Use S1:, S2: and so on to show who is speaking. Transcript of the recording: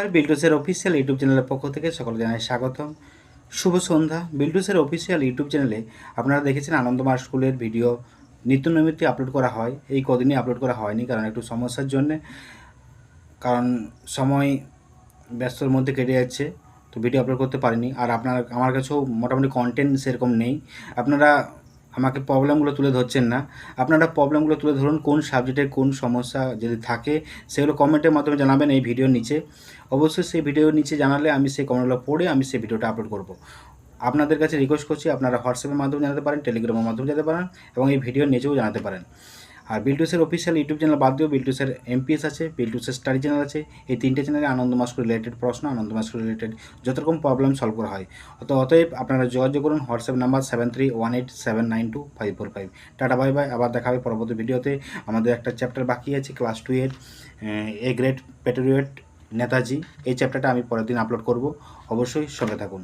S1: আর বিল্টুসের official YouTube চ্যানেলের পক্ষ থেকে সকলে জানাই স্বাগতম। শুভ সন্ধ্যা। বিল্টুসের অফিসিয়াল ইউটিউব চ্যানেলে আপনারা দেখেছেন আনন্দমার স্কুলের ভিডিও নিত্য নৈমিত্য আপলোড করা হয়। এই কদিনই আপলোড করা হয়নি কারণ একটু সমস্যার জন্যে। কারণ সময় ব্যস্তর মধ্যে কেটে যাচ্ছে, তো ভিডিও আপলোড করতে পারিনি। আর আপনার, আমার কাছেও মোটামুটি কন্টেন্ট সেরকম নেই। আপনারা আমাকে প্রবলেমগুলো তুলে ধরছেন না। আপনারা প্রবলেমগুলো তুলে ধরুন, কোন সাবজেক্টের কোন সমস্যা যদি থাকে, সেগুলো কমেন্টের মাধ্যমে জানাবেন এই ভিডিওর নিচে। অবশ্যই সেই ভিডিওর নিচে জানালে আমি সেই কমেন্টগুলো পড়ে আমি সেই ভিডিওটা আপলোড করব। আপনাদের কাছে রিকোয়েস্ট করছি, আপনারা হোয়াটসঅ্যাপের মাধ্যমে জানাতে পারেন টেলিগ্রামের মাধ্যমে জানাতে পারেন এবং এই ভিডিওর নিচেও জানাতে পারেন। আর বিল্টুসের অফিসিয়াল ইউটিউব চ্যানেল বাদ দিয়েও বিল্টুসের এমপিএস আছে বিল্টুসের স্টাডি চ্যানেল আছে। এই তিনটে চ্যানেলে আনন্দ মাস্ক রিলেটেড প্রশ্ন, আনন্দ মাস্ক রিলেটেড যত রকম প্রবলেম সলভ করা হয়। অত অতএব আপনারা যোগাযোগ করুন WhatsApp number seven three one eight seven nine two five four five tata bye bye আবার দেখা হবে পরবর্তী ভিডিওতে আমাদের একটা চ্যাপ্টার বাকি আছে ক্লাস টু এর, এ গ্রেড পেটোরিয়েট নেতাজি। এই চ্যাপ্টারটা আমি পরের দিন আপলোড করব। অবশ্যই সঙ্গে থাকুন।